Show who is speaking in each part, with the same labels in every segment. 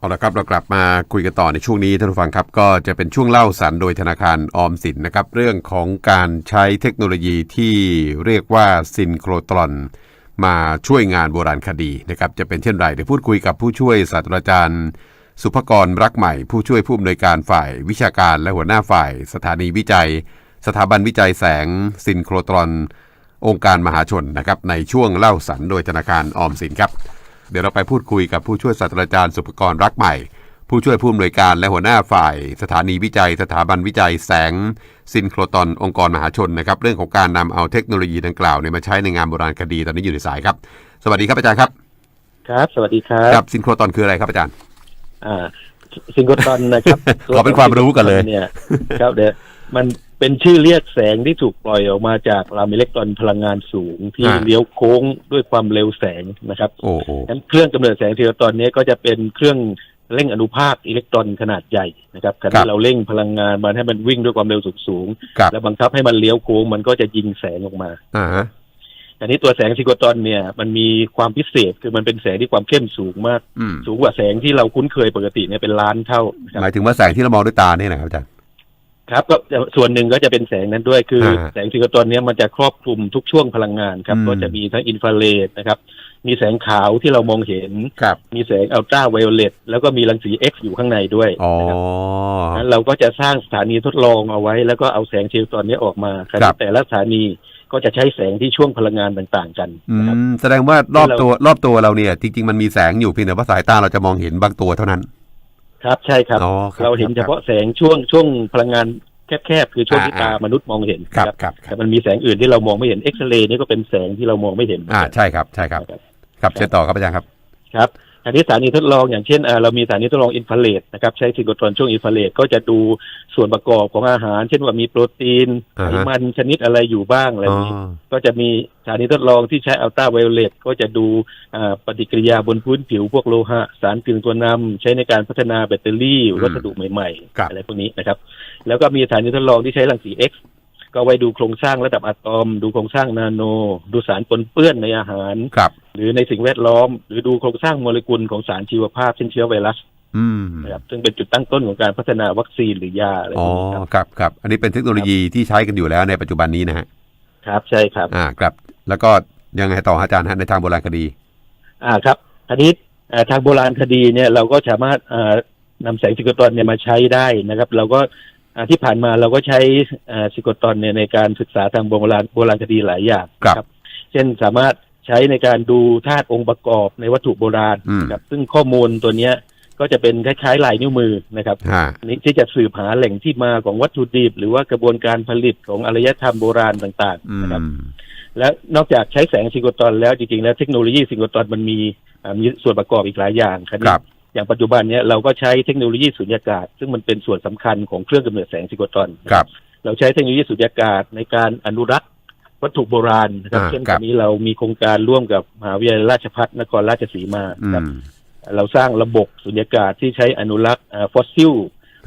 Speaker 1: เอาละครับเรากลับมาคุยกันต่อในช่วงนี้ท่านผู้ฟังครับ ก็จะเป็นช่วงเล่าสันโดยธนาคารออมสินนะครับ เรื่องของการใช้เทคโนโลยีที่เรียกว่าซินโครตรอนมาช่วยงานโบราณคดีนะครับจะเป็นเช่นไรเดี๋ยวพูดคุยกับผู้ช่วยศาสตราจารย์ สุภกรรักใหม่ ผู้ช่วยผู้อำนวยการฝ่ายวิชาการและหัวหน้าฝ่าย สถานีวิจัย สถาบันวิจัยแสงซินโครตรอน องค์การมหาชนนะครับในช่วงเล่าสันโดยธนาคารออมสินครับ เดี๋ยวเราไปพูดคุยกับผู้ช่วยศาสตราจารย์สุภกรรักใหม่ ผู้ช่วยผู้อำนวยการและหัวหน้าฝ่าย สถานีวิจัย สถาบันวิจัยแสง ซินโครตอนองค์กรมหาชนนะครับ เรื่องของการนำเอาเทคโนโลยีดังกล่าวเนี่ยมาใช้ในงานโบราณคดีตอนนี้อยู่ในสายครับ สวัสดีครับอาจารย์ครับ
Speaker 2: ครับ สวัสดีครับ
Speaker 1: ครับซินโครตอนคืออะไรครับอาจารย์
Speaker 2: อ่าซิงโกตอนนะครับ
Speaker 1: ขอเป็นความรู้ก่อนเลย
Speaker 2: เนี่ยครับเดี๋ยวมัน เป็นชื่อเรียกแสงที่ถูกปล่อยออกมาจากลำอิเล็กตรอนพลังงานสูง ที่
Speaker 1: อ่า
Speaker 2: เลี้ยวโค้งด้วยความเร็วแสงนะครับ
Speaker 1: โอ้โห
Speaker 2: งั้นเครื่องกำเนิดแสงซิงโกตอนนี้ก็จะเป็นเครื่องเร่งอนุภาคอิเล็กตรอนขนาดใหญ่นะครับขณะเราเร่งพลังงานมันให้มันวิ่งด้วยความเร็วสูง
Speaker 1: ครับ
Speaker 2: ๆแล้วบังคับให้มันเลี้ยวโค้งมันก็จะยิงแสงออกมา
Speaker 1: อ่าฮะ
Speaker 2: อันนี้ตัวแสงซิงโกตอนเนี่ยมันมีความพิเศษคือมันเป็นแสงที่ความเข้มสูงมาก
Speaker 1: อืม
Speaker 2: สูงกว่าแสงที่เราคุ้นเคยปกติเนี่ยเป็นล้านเท่านะครับ
Speaker 1: หมายถึงว่าแสงที่เรามองด้วยตาเนี่ยนะครับอาจารย์
Speaker 2: ครับก็ส่วนหนึ่งก็จะเป็นแสงนั้นด้วยคืออาแสงซิงโกตอนเนี้ยมันจะครอบคลุมทุกช่วงพลังงานครับ
Speaker 1: อืม
Speaker 2: ก็จะมีทั้งอินฟราเรดนะครับมีแสงขาวที่เรามองเห็น
Speaker 1: ครับ
Speaker 2: มีแสงอัลตราไวโอเลตแล้วก็มีรังสี X อยู่ข้างในด้วย
Speaker 1: อ๋อ
Speaker 2: นะครับงั้นเราก็จะสร้างสถานีทดลองเอาไว้ แล้วก็เอาแสงซิงโกตอนนี้ออกมาขณะแต่ละสถานีก็จะใช้แสงที่ช่วงพลังงานต่างๆกัน
Speaker 1: อื
Speaker 2: นะครับ
Speaker 1: มแสดงว่ารอบ
Speaker 2: ที่เรา
Speaker 1: ตัวรอบตัวเราเนี่ย จริง ๆ มันมีแสงอยู่เพียงแต่ว่าสายตาเราจะมองเห็นบางตัวเท่านั้น
Speaker 2: ครับใช่ครับ
Speaker 1: อ๋อครับ
Speaker 2: เราเห็น
Speaker 1: ค
Speaker 2: เฉ
Speaker 1: รับ
Speaker 2: พาะแสงช่วงช่วงพลังงานแคบๆคือช่วงที่
Speaker 1: อ่า
Speaker 2: ตามนุษย์มองเห็น
Speaker 1: ครับ
Speaker 2: นะครับ
Speaker 1: ครับครั
Speaker 2: แต่
Speaker 1: บ
Speaker 2: มันมีแสงอื่นที่เรามองไม่เห็นเอ็กซเรย์นี่ก็เป็นแสงที่เรามองไม่เห็น
Speaker 1: อ่าใช่ครับใช่ครับ
Speaker 2: นะครับ
Speaker 1: ครับเชิญต่อครับอาจารย์ครับ
Speaker 2: ครับ อันนี้สถานีทดลองอย่างเช่นอ่าเรามีสถานีทดลองอินฟราเรดนะครับใช้ซิงโกตรอนช่วงอินฟราเรดก็จะดูส่วนประกอบของอาหาร เช่นว่ามีโปรตีน
Speaker 1: อ่า
Speaker 2: ไข
Speaker 1: ฮะ
Speaker 2: มันชนิดอะไรอยู่บ้างอะไร
Speaker 1: อ๋อ
Speaker 2: นี้ก็จะมีสถานีทดลองที่ใช้อัลตราไวโอเลตก็จะดูอ่าปฏิกิริยาบนพื้นผิวพวกโลหะ สารกึ่งตัวนำใช้ในการพัฒนาแบตเตอรี่
Speaker 1: อืม
Speaker 2: วัสดุใหม่
Speaker 1: ครับ
Speaker 2: ๆอะไรพวกนี้นะครับ แล้วก็มีสถานีทดลองที่ใช้รังสี X ก็ไว้ดูโครงสร้างระดับอะตอม ดูโครงสร้างนาโน ดูสารปนเปื้อนในอาหาร
Speaker 1: ครับ
Speaker 2: หรือในสิ่งแวดล้อม หรือดูโครงสร้างโมเลกุลของสารชีวภาพเช่นเชื้อไวรัส
Speaker 1: อืม
Speaker 2: นะครับซึ่งเป็นจุดตั้งต้นของการพัฒนาวัคซีนหรือยาอะไร
Speaker 1: อ๋
Speaker 2: พ
Speaker 1: อ
Speaker 2: วกนี้ครับ
Speaker 1: ครับครับ อันนี้เป็นเทคโนโลยีที่ใช้กันอยู่แล้วในปัจจุบันนี้นะฮะ
Speaker 2: ครับใช่ครับ
Speaker 1: อ่าครับ แล้วก็ยังไงต่อฮะอาจารย์ฮะในทางโบราณคดี
Speaker 2: อ่าครับทีนี้เอ่อทางโบราณคดีเนี่ยเราก็สามารถเอ่อนำแสงซิโกตรอนเนี่ยมาใช้ได้นะครับ เราก็อ่าที่ผ่านมาเราก็ใช้เอ่อซิโกตรอนเนี่ยในการศึกษาทางโบราณโบราณคดีหลายอย่าง
Speaker 1: ครับ
Speaker 2: เช่นสามารถ ใช้ในการดูธาตุองค์ประกอบในวัตถุโบราณ
Speaker 1: อืม
Speaker 2: นะครับซึ่งข้อมูลตัวเนี้ยก็จะเป็นคล้ายๆลายนิ้วมือนะครับ
Speaker 1: ฮะ
Speaker 2: นี่ที่จะสืบหาแหล่งที่มาของวัตถุดิบ หรือว่ากระบวนการผลิตของอารยธรรมโบราณต่าง
Speaker 1: อื
Speaker 2: ๆนะครับ
Speaker 1: ม
Speaker 2: และนอกจากใช้แสงซิงโกตรอนแล้วจริงๆแล้วเทคโนโลยีซิงโกตรอนมันมีอ่ามีส่วนประกอบอีกหลายอย่างครับ
Speaker 1: ครับ
Speaker 2: อย่างปัจจุบันเนี้ยเราก็ใช้เทคโนโลยีสุญญากาศ ซึ่งมันเป็นส่วนสำคัญของเครื่องกำเนิดแสงซิงโกตรอน
Speaker 1: ครับ
Speaker 2: เราใช้เทคโนโลยีสุญญากาศในการอนุรักษ์ วัตถุโบราณนะครับ
Speaker 1: อ่า
Speaker 2: เช่น
Speaker 1: ครั
Speaker 2: ตอบนนี้เรามีโครงการร่วมกับมหาวิทยาลัยราชภัฏนครราชสีมา
Speaker 1: อื
Speaker 2: ครับ
Speaker 1: ม
Speaker 2: เราสร้างระบบสุญญากาศที่ใช้อนุรักษ์ฟอสซิล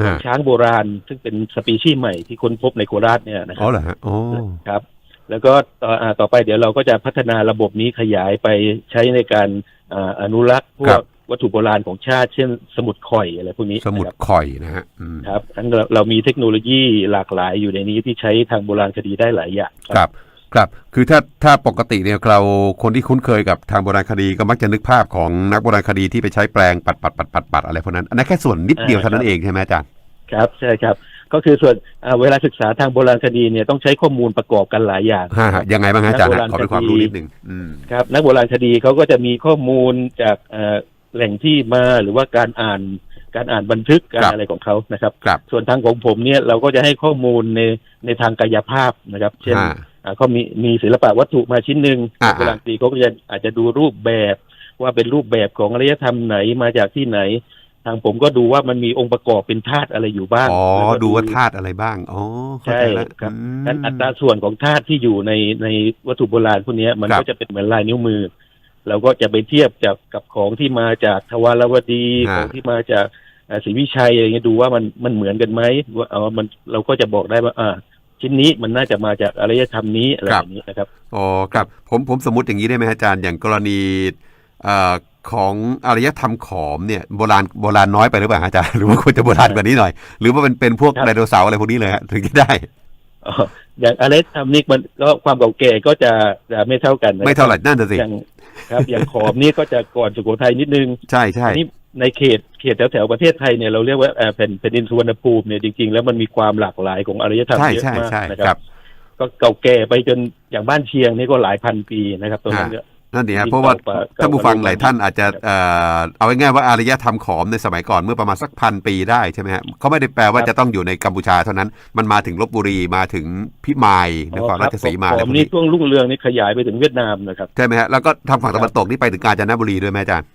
Speaker 1: ฮะ
Speaker 2: ช้างโบราณ ซึ่งเป็นสปีชีส์ใหม่ที่ค้นพบในโคราชเนี่ยนะค
Speaker 1: อ๋
Speaker 2: รั
Speaker 1: อบเหรอฮะอ๋อ
Speaker 2: ครับ แล้วก็ต่ออ่าต่อไปเดี๋ยวเราก็จะพัฒนาระบบนี้ขยายไปใช้ในการอ่าอนุรักษ์พว
Speaker 1: ครั
Speaker 2: ก
Speaker 1: บ
Speaker 2: วัตถุโบราณของชาติเช่นสมุดข่อยอะไรพวกนี้
Speaker 1: สมุด
Speaker 2: นะครับ
Speaker 1: ข่อยนะฮะอืม
Speaker 2: ครับอันเราเรามีเทคโนโลยีหลากหลายอยู่ในนี้ที่ใช้ทางโบราณคดีได้หลายอย่าง
Speaker 1: ครับ ครับ คือถ้าถ้าปกติเนี่ยเราคนที่คุ้นเคยกับทางโบราณคดีก็มักจะนึกภาพของนักโบราณคดีที่ไปใช้แปลงปัดปัดปัดปัดปัดอะไรพวกนั้น อันนั้นแค่ส่วนนิดเดียวเท่านั้นเองใช่ไหมอาจารย์
Speaker 2: ครับใช่ครับ ก็คือส่วนอ่าเวลาศึกษาทางโบราณคดีเนี่ยต้องใช้ข้อมูลประกอบกันหลายอย่าง
Speaker 1: ฮะฮะยังไงบ้างฮะอาจารย์ฮะ
Speaker 2: นัก
Speaker 1: ขอ
Speaker 2: โบราณ
Speaker 1: เป็นความ
Speaker 2: คดี
Speaker 1: รู้นิดหนึ่งอืม
Speaker 2: ครับ นักโบราณคดีเขาก็จะมีข้อมูลจากเอ่อแหล่งที่มาหรือว่าการอ่านการอ่านบันทึกการ
Speaker 1: ครับ
Speaker 2: อะไรของเขานะครับ
Speaker 1: ครับ
Speaker 2: ส่วนทางของผมเนี่ยเราก็จะให้ข้อมูลในในทางกายภาพนะครับ เช่น
Speaker 1: ฮะ
Speaker 2: อ่า เขามีมีศิลปะวัตถุมาชิ้นหนึ่ง
Speaker 1: อ่า
Speaker 2: โบราณคดีเขาก็จะอาจจะดูรูปแบบว่าเป็นรูปแบบของอารยธรรมไหนมาจากที่ไหน ทางผมก็ดูว่ามันมีองค์ประกอบเป็นธาตุอะไรอยู่บ้าง
Speaker 1: อ๋อ
Speaker 2: แล้วก็
Speaker 1: ดูว่าธาตุอะไรบ้างอ๋อเข้า
Speaker 2: ใช่
Speaker 1: ใจแล้ว
Speaker 2: ครับ
Speaker 1: อืม
Speaker 2: นั้นอัตราส่วนของธาตุที่อยู่ในในวัตถุโบราณพวกเนี้ยมัน
Speaker 1: ครับ
Speaker 2: ก็จะเป็นเหมือนลายนิ้วมือเราก็จะไปเทียบจากกับของที่มาจากทวารวดี
Speaker 1: อ่า
Speaker 2: ของที่มาจากเอ่อศรีวิชัยอะไรเงี้ยดูว่ามันมันเหมือนกันไหมว่าเอามันเราก็จะบอกได้ว่าอ่า ชิ้นนี้มันน่าจะมาจากอารยธรรมนี้อะไรแบบนี้นะครับ
Speaker 1: อ๋อครับผมผมสมมติอย่างนี้ได้ไหมฮะอาจารย์อย่างกรณีเอ่อของอารยธรรมขอมเนี่ยโบราณโบราณน้อยไปหรือเปล่าฮะอาจารย์หรือว่าควรจะโบราณกว่านี้หน่อย หรือว่าเป็นเป็นพวก
Speaker 2: ครับ
Speaker 1: ไดโนเสาร์อะไรพวกนี้เลยฮะถึงจะได้
Speaker 2: อ๋ออย่างอะไรทำนี่มันก็ความเก่าแก่ก็จะจะไม่เท่ากันนะครับ
Speaker 1: ไม่เท่าไหร่นั่นน่ะสิ
Speaker 2: อย่างครับ อย่างขอมนี่ก็จะก่อนสุโขทัยนิดนึง
Speaker 1: ใช่ใช่
Speaker 2: อันนี้ ในเขตเขตแถวแถวๆประเทศไทยเนี่ยเราเรียกว่าเอ่อเป็นเป็นดินสุวรรณภูมิเนี่ยจริงๆ แล้วมันมีความหลากหลายของอารยธรรม
Speaker 1: ใช่
Speaker 2: เยอะ
Speaker 1: ใช่
Speaker 2: มาก
Speaker 1: ใช่
Speaker 2: นะ
Speaker 1: ค
Speaker 2: ค
Speaker 1: รั
Speaker 2: รับบก็เก่าแก่ไปจนอย่างบ้านเชียงนี่ก็หลายพันปีนะครับตรงนั้นเนี่ย
Speaker 1: นั่นดีฮะ
Speaker 2: ที่
Speaker 1: เพราะว่า
Speaker 2: เก่า
Speaker 1: ท่านผู้ฟัง
Speaker 2: เก่า
Speaker 1: หลายท่านอาจจะเอ่อเอาง่ายๆว่าอารยธรรมขอมในสมัยก่อนเมื่อประมาณสักพันปีได้ใช่ไหมฮะเขาไม่ได้แปลว่า
Speaker 2: ครับ
Speaker 1: จะต้องอยู่ในกัมพูชาเท่านั้นมันมาถึงลบบุรีมาถึงพิมายนครราชสีมา
Speaker 2: ข
Speaker 1: อะไร
Speaker 2: อ
Speaker 1: พ
Speaker 2: ม
Speaker 1: วก
Speaker 2: นี่
Speaker 1: นี้
Speaker 2: ช่วงรุ่งเรืองนี่ขยายไปถึงเวียดนามนะครับ
Speaker 1: ใช่ไหมฮะแล้วก็ทางฝั่งตะวันตกนี่ไปถึงกาญจนบุรีด้วยไหมอาจารย์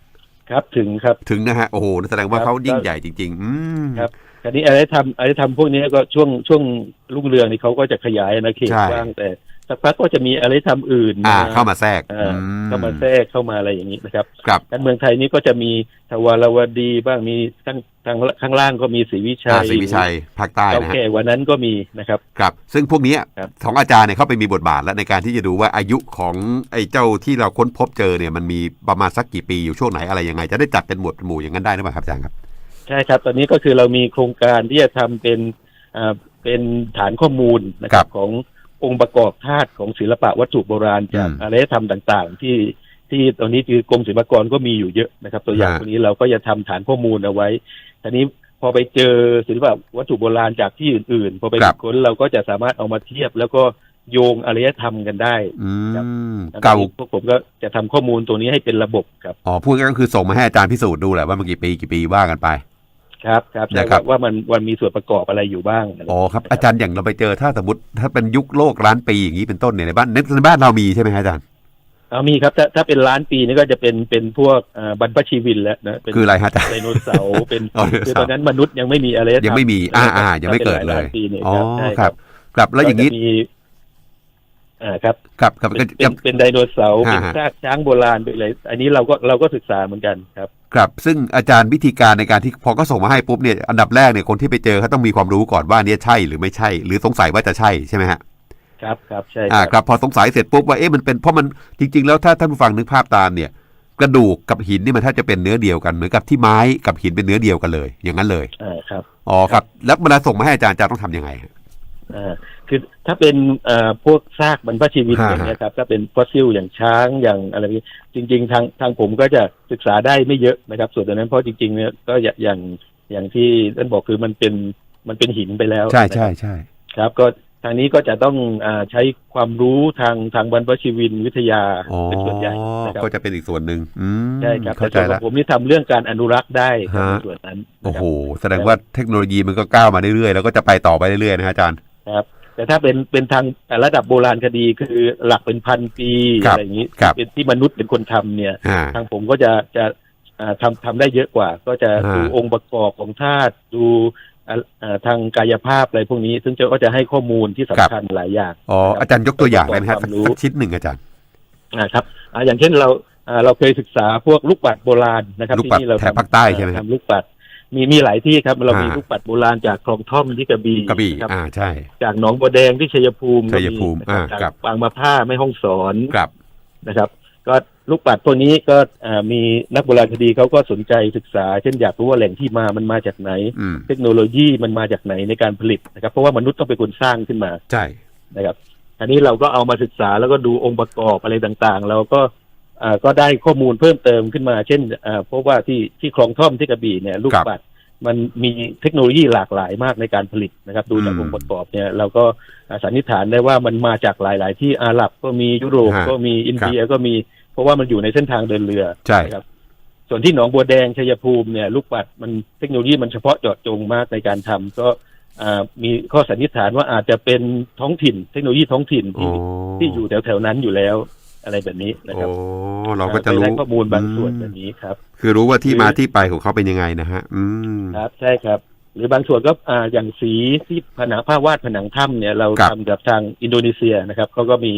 Speaker 2: ครับถึงครับ
Speaker 1: ถึงนะฮะโอ้โหแสดงว่า
Speaker 2: ครับ
Speaker 1: เขายิ่งใหญ่จริง ๆ อืม
Speaker 2: ครับทีนี้อะไรทำอะไรทำพวกนี้ก็ช่วงช่วงรุ่งเรืองนี่เขาก็จะขยายอาณาเขต
Speaker 1: ใช่
Speaker 2: บ้างแต่ สักพักก็จะมีอะไรทำอื่น
Speaker 1: อ่าเข้ามาแทรก
Speaker 2: เอ่ออ
Speaker 1: อื
Speaker 2: เข้ามาแทรกเข้ามาอะไรอย่างนี้นะครับ
Speaker 1: ครับ
Speaker 2: การเมืองไทยนี่ก็จะมีทวารวดีบ้างมีข้างทางข้างล่างก็มีศรีวิชั
Speaker 1: อ่ายศรีวิชัยภาคใต้
Speaker 2: เก่า
Speaker 1: นะฮะ
Speaker 2: แก่กว่านั้นก็มีนะครับ
Speaker 1: ครับ ซึ่งพวกเนี้ย
Speaker 2: ครับ
Speaker 1: ของอาจารย์เนี่ยเขาไปมีบทบาทแล้วในการที่จะดูว่าอายุของไอ้เจ้าที่เราค้นพบเจอเนี่ยมันมีประมาณสักกี่ปีอยู่ช่วงไหนอะไรยังไง จะได้จัดเป็นหมวดเป็นหมู่อย่างนั้นได้หรือเปล่าครับอาจารย์ครับ
Speaker 2: ใช่ครับ ตอนนี้ก็คือเรามีโครงการที่จะทำเป็นอ่าเป็นฐานข้อมูลนะค
Speaker 1: ครั
Speaker 2: รับบของ องค์ประกอบธาตุของศิลปะวัตถุโบราณจาก
Speaker 1: อืม
Speaker 2: อารยธรรมต่างๆ ที่ที่ตอนนี้คือกรมศิลปากรก็มีอยู่เยอะนะครับ ตัวอย่าง
Speaker 1: ฮะ
Speaker 2: พวกนี้เราก็จะทำฐานข้อมูลเอาไว้ทีนี้พอไปเจอศิลปะวัตถุโบราณจากที่อื่นๆ พอไป
Speaker 1: ครับ
Speaker 2: ค้นเราก็จะสามารถเอามาเทียบ แล้วก็โยงอารยธรรมกันได้
Speaker 1: อื
Speaker 2: ครับ
Speaker 1: มเก่า
Speaker 2: พวกผมก็จะทำข้อมูลตัวนี้ให้เป็นระบบครับ
Speaker 1: อ๋อพูดง่ายๆก็คือส่งมาให้อาจารย์พิสูจน์ดูแหละว่ามันกี่ปีกี่ปีว่ากันไป
Speaker 2: ครับครับใช่
Speaker 1: นะครับ
Speaker 2: ว่ามันมันมีส่วนประกอบอะไรอยู่บ้างนะ
Speaker 1: อ๋อครับอาจารย์อย่างเราไปเจอถ้าสมมติถ้าเป็นยุคโลกล้านปีอย่างนี้เป็นต้นเนี่ยในบ้านในบ้านเรามีใช่ไหมฮะอาจารย์
Speaker 2: เอามีครับถ้าถ้าเป็นล้านปีนี่ก็จะเป็นเป็นพวกอ่าบรรพชีวินแล้วนะเป็น
Speaker 1: คืออะไรฮะอาจารย์
Speaker 2: ไดโนเสาร์เป็น
Speaker 1: อ๋อไดโนเสาร์
Speaker 2: คือตอนนั้นมนุษย์ยังไม่มีอะไร
Speaker 1: ยังไม่มีอ่าอ่ายังไม่เกิดเลย
Speaker 2: ปีเนี่ย
Speaker 1: อ๋อ
Speaker 2: ใช่
Speaker 1: ครับครับแล้วอย่างนี้
Speaker 2: ก็จะมี อ่าครับ
Speaker 1: ครับครับ
Speaker 2: เป็น
Speaker 1: ก็
Speaker 2: เป็นเป็นไดโนเสาร์
Speaker 1: ฮะ
Speaker 2: เป็น
Speaker 1: ฮะ
Speaker 2: ซากช้างโบราณไปเลยอันนี้เราก็เราก็ศึกษาเหมือนกันครับ
Speaker 1: ครับซึ่งอาจารย์วิธีการในการที่พอก็ส่งมาให้ปุ๊บเนี่ยอันดับแรกเนี่ยคนที่ไปเจอเขาต้องมีความรู้ก่อนว่าเนี่ยใช่หรือไม่ใช่ หรือสงสัยว่าจะใช่ใช่ไหมฮะ
Speaker 2: ครับครับใช่
Speaker 1: อ่า
Speaker 2: ค
Speaker 1: ครับรับพอสงสัยเสร็จปุ๊บว่าเอ๊ะมันเป็นเพราะมันจริง ๆ แล้วถ้าท่านผู้ฟังนึกภาพตามเนี่ย กระดูกกับหินนี่มันถ้าจะเป็นเนื้อเดียวกันเหมือนกับที่ไม้กับหินเป็นเนื้อเดียวกันเลย อย่างนั้นเลย
Speaker 2: อ่าครับ
Speaker 1: อ๋อครับ แล้วเวลาส่งมาให้อาจารย์อาจารย์ต้องทำยังไงฮะ
Speaker 2: อ่า คือถ้าเป็นเอ่อพวกซากบรรพชีวิน
Speaker 1: ฮะ
Speaker 2: อย่างเงี้ยครับถ้าเป็นฟอสซิลอย่างช้างอย่างอะไรนี้จริง ๆ ทางทางผมก็จะศึกษาได้ไม่เยอะนะครับ ส่วนตรงนั้นเพราะจริงๆเนี่ยก็อย่างอย่างอย่างที่ท่านบอกคือมันเป็นมันเป็นหินไปแล้ว
Speaker 1: ใช่
Speaker 2: นะครับ
Speaker 1: ใช่ใช่
Speaker 2: ครับ ก็ทางนี้ก็จะต้องอาใช้ความรู้ทางทางบรรพชีวินวิทยา
Speaker 1: อ๋อ
Speaker 2: เป็นส่วนใหญ่นะครับ
Speaker 1: ก็จะเป็นอีกส่วนหนึ่งอืม
Speaker 2: ใช่ครับ
Speaker 1: เข้าใจ
Speaker 2: แต่ส่วนข
Speaker 1: แล้
Speaker 2: อ
Speaker 1: ว
Speaker 2: งผมนี่ทำเรื่องการอนุรักษ์ได้ครับ
Speaker 1: ฮะ
Speaker 2: ในส่วนนั้นนะ
Speaker 1: โอ้
Speaker 2: ครั
Speaker 1: โห
Speaker 2: บ
Speaker 1: แสดงว่าเทคโนโลยีมันก็ก้าวมาเรื่อยๆแล้วก็จะไปต่อไปเรื่อยๆนะฮะอาจารย์
Speaker 2: ครับ แต่ถ้าเป็นเป็นทางระดับโบราณคดีคือหลักเป็นพันปี
Speaker 1: ครับ
Speaker 2: อะไรอย่างนี้
Speaker 1: ครับ
Speaker 2: เป็นที่มนุษย์เป็นคนทำเนี่ย
Speaker 1: อ่า
Speaker 2: ทางผมก็จะจะอ่าทำทำได้เยอะกว่า ก็จะ
Speaker 1: อ่า
Speaker 2: ดูองค์ประกอบของธาตุดูอ่าอ่าทางกายภาพอะไรพวกนี้ ซึ่งจะก็จะให้ข้อมูลที่สำคัญหลายอย่าง
Speaker 1: อ๋ออาจารย์ยกตัวอย่างได้ไหมฮะ
Speaker 2: ความรู้
Speaker 1: สักชิ้นหนึ่งอาจารย์
Speaker 2: นะครับอ่าอย่างเช่นเราอ่าเราเคยศึกษาพวกลูกปัดโบราณนะครับ
Speaker 1: ลูกปัด
Speaker 2: ที่นี่เรา
Speaker 1: แถบภาคใต้ใช่ไหมครับ
Speaker 2: ทำลูกปัด มีมีหลายที่ครับเรามี
Speaker 1: อ่า
Speaker 2: ลูกปัดโบราณจากคลองท่อมที่กระบี่
Speaker 1: กระบี่
Speaker 2: นะครับ
Speaker 1: อ่าใช่
Speaker 2: จากหนองบัวแดงที่ชัยภูมิ
Speaker 1: ชัยภูมิ
Speaker 2: ก็นะครับ
Speaker 1: อ่า
Speaker 2: จาก
Speaker 1: ครับ
Speaker 2: ปางมาผ้าแม่ห้องสอน
Speaker 1: ครับ
Speaker 2: นะครับ ก็ลูกปัดตัวนี้ก็อ่ามีนักโบราณคดีเขาก็สนใจศึกษา เช่นอยากรู้ว่าแหล่งที่มามันมาจากไหน
Speaker 1: อืม
Speaker 2: เทคโนโลยีมันมาจากไหนในการผลิตนะครับ เพราะว่ามนุษย์ต้องเป็นคนสร้างขึ้นมา
Speaker 1: ใช่
Speaker 2: นะครับอันนี้เราก็เอามาศึกษาแล้วก็ดูองค์ประกอบอะไรต่างๆ เราก็อ่า ก็ได้ข้อมูลเพิ่มเติมขึ้นมา เช่นอ่าเพราะว่าที่ที่คลองท่อมที่กระบี่เนี่ยลูกปัดมันมีเทคโนโลยีหลากหลายมากในการผลิตนะครับ ดูจากองค์ประกอบเนี่ยเราก็อ่าสันนิษฐานได้ว่ามันมาจากหลาย ๆ ที่อาหรับก็มียุโรป
Speaker 1: ฮะ
Speaker 2: ก็มีอินเดียก็มี เพราะว่ามันอยู่ในเส้นทางเดินเรือ
Speaker 1: ใช่
Speaker 2: นะครับ ส่วนที่หนองบัวแดงชัยภูมิเนี่ย ลูกปัดมันเทคโนโลยีมันเฉพาะเจาะจงมากในการทำก็อ่ามีข้อสันนิษฐานว่าอาจจะเป็นท้องถิ่น เทคโนโลยีท้องถิ่น
Speaker 1: โอ้
Speaker 2: ที่ที่อยู่แถวๆนั้นอยู่แล้ว อะไรแบบนี้นะค
Speaker 1: โอ้
Speaker 2: รับ
Speaker 1: เราก็จะ
Speaker 2: ไป
Speaker 1: รู้
Speaker 2: ได้ข้อมูลบางส่วน
Speaker 1: อืม
Speaker 2: แบบนี้ครับ
Speaker 1: คือรู้ว่าที่
Speaker 2: คือ
Speaker 1: มาที่ไปของเขาเป็นยังไงนะฮะ อืม
Speaker 2: ครับ ใช่ครับ หรือบางส่วนก็อ่าอย่างสีที่ผนังภาพวาดผนังถ้ำเนี่ยเรา
Speaker 1: ครับ
Speaker 2: ทำกับทางอินโดนีเซียนะครับเขาก็มี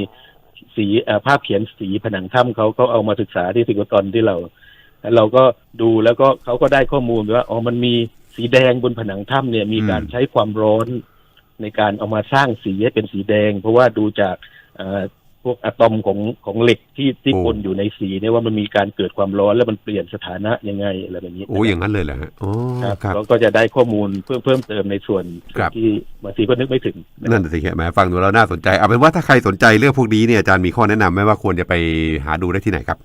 Speaker 2: สีอ่าภาพเขียนสีผนังถ้ำเขาเขาเอามาศึกษาที่สิงคโปร์ที่เราแล้วเราก็ดูแล้วก็เขาก็ได้ข้อมูลว่าอ๋อมันมีสีแดงบนผนังถ้ำเนี่ยมีการใช้ความร้อนในการเอามาสร้างสีให้เป็นสีแดง เพราะว่าดูจากอ่า พวกอะตอมของของเหล็กที่ที่
Speaker 1: โอ้
Speaker 2: ปนอยู่ในสีเนี่ยว่ามันมีการเกิดความร้อนแล้วมันเปลี่ยนสถานะยังไงอะไรแบบนี้
Speaker 1: โอ้อย่างนั้นเลยเหรอฮะอ๋อ
Speaker 2: ครับ
Speaker 1: ครับ
Speaker 2: เราก็จะได้ข้อมูลเพิ่มเพิ่มเติมในส่วน
Speaker 1: ครับ
Speaker 2: ที่บางทีก็นึกไม่ถึงนะครับ
Speaker 1: นั่นน่ะสิครับแหมฟังดูแล้วน่าสนใจเอาเป็นว่าถ้าใครสนใจเรื่องพวกนี้เนี่ยอาจารย์มีข้อแนะนำไหมว่าควรจะไปหาดูได้ที่ไหนครับ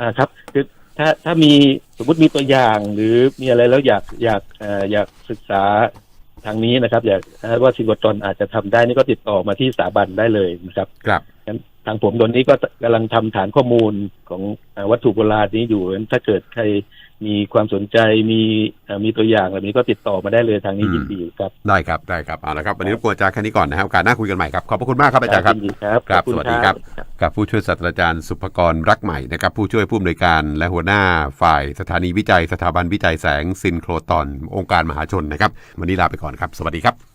Speaker 2: อ่าครับคือถ้าถ้ามีสมมติมีตัวอย่างหรือมีอะไรแล้วอยากอยากเอ่ออยากศึกษาทางนี้นะครับ อยากเอ่อว่าซิงโกรตอนอาจจะทำได้นี่ก็ติดต่อมาที่สถาบันได้เลยนะครับ
Speaker 1: ครับ
Speaker 2: งั้น ทางผมตอนนี้ก็กำลังทำฐานข้อมูลของเอ่อวัตถุโบราณนี้อยู่งั้นถ้าเกิดใครมีความสนใจมีเอ่อมีตัวอย่างแบบนี้ก็ติดต่อมาได้เลยทางนี้
Speaker 1: อืม
Speaker 2: ยินดีครับ
Speaker 1: ได้ครับได้ครับเอาละครับวันนี้รบกวนอาจารย์แค่นี้ก่อนนะครับโอกาสหน้าคุยกันใหม่ครับขอบพระคุณมากครับอาจารย์ครับ
Speaker 2: ยินดีครับ
Speaker 1: ครับ
Speaker 2: ขอณ
Speaker 1: สวัสดีครับกับผู้ช่วยศาสตราจารย์สุภกรรักใหม่นะครับผู้ช่วยผู้อำนวยการและหัวหน้าฝ่ายสถานีวิจัยสถาบันวิจัยแสงซินโครตอนองค์การมหาชนนะครับ วันนี้ลาไปก่อนครับ สวัสดีครับ